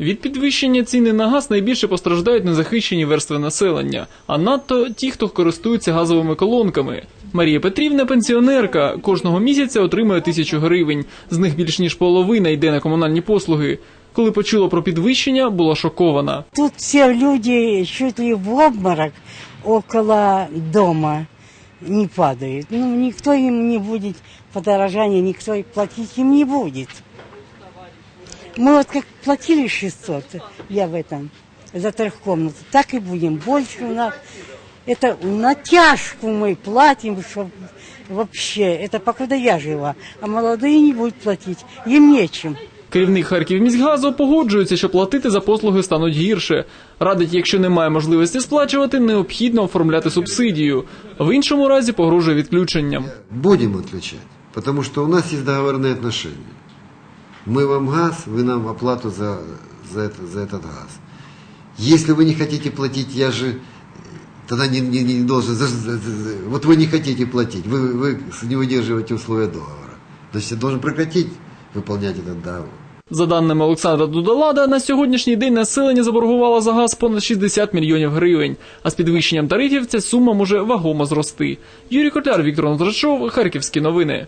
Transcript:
Від підвищення ціни на газ найбільше постраждають незахищені верстви населення, а надто ті, хто користуються газовими колонками. Марія Петрівна пенсіонерка. Кожного місяця отримує тисячу гривень. З них більш ніж половина йде на комунальні послуги. Коли почула про підвищення, була шокована. Тут все люди чуть ли в обморок около дома не падают. Ну, никто им не будет подорожания, никто и платить им не будет. Мы вот как платили 600, я в этом, за трехкомнату, так и будем. Больше у нас, это натяжку мы платим, что вообще, это покуда я жива, а молодые не будут платить, им нечем. Керівник Харківміськгазу погоджується, що платити за послуги стануть гірше. Радить, якщо немає можливості сплачувати, необхідно оформляти субсидію. В іншому разі погрожує відключенням. Будем отвечать, потому что у нас есть договорные отношения. Мы вам газ, вы нам оплату за, за, это, за этот газ. Если вы не хотите платить, я же э, тогда не, не, не должен... за- за- за- Вот вы не хотите платить, вы, вы не выдерживаете условия договора. Значит, я должен прекратить выполнять этот договор. За даними Олександра Дудалада, на сьогоднішній день населення заборгувало за газ понад 60 мільйонів гривень. А з підвищенням тарифів ця сума може вагомо зрости. Юрій Котляр, Віктор Нозрачов, Харківські новини.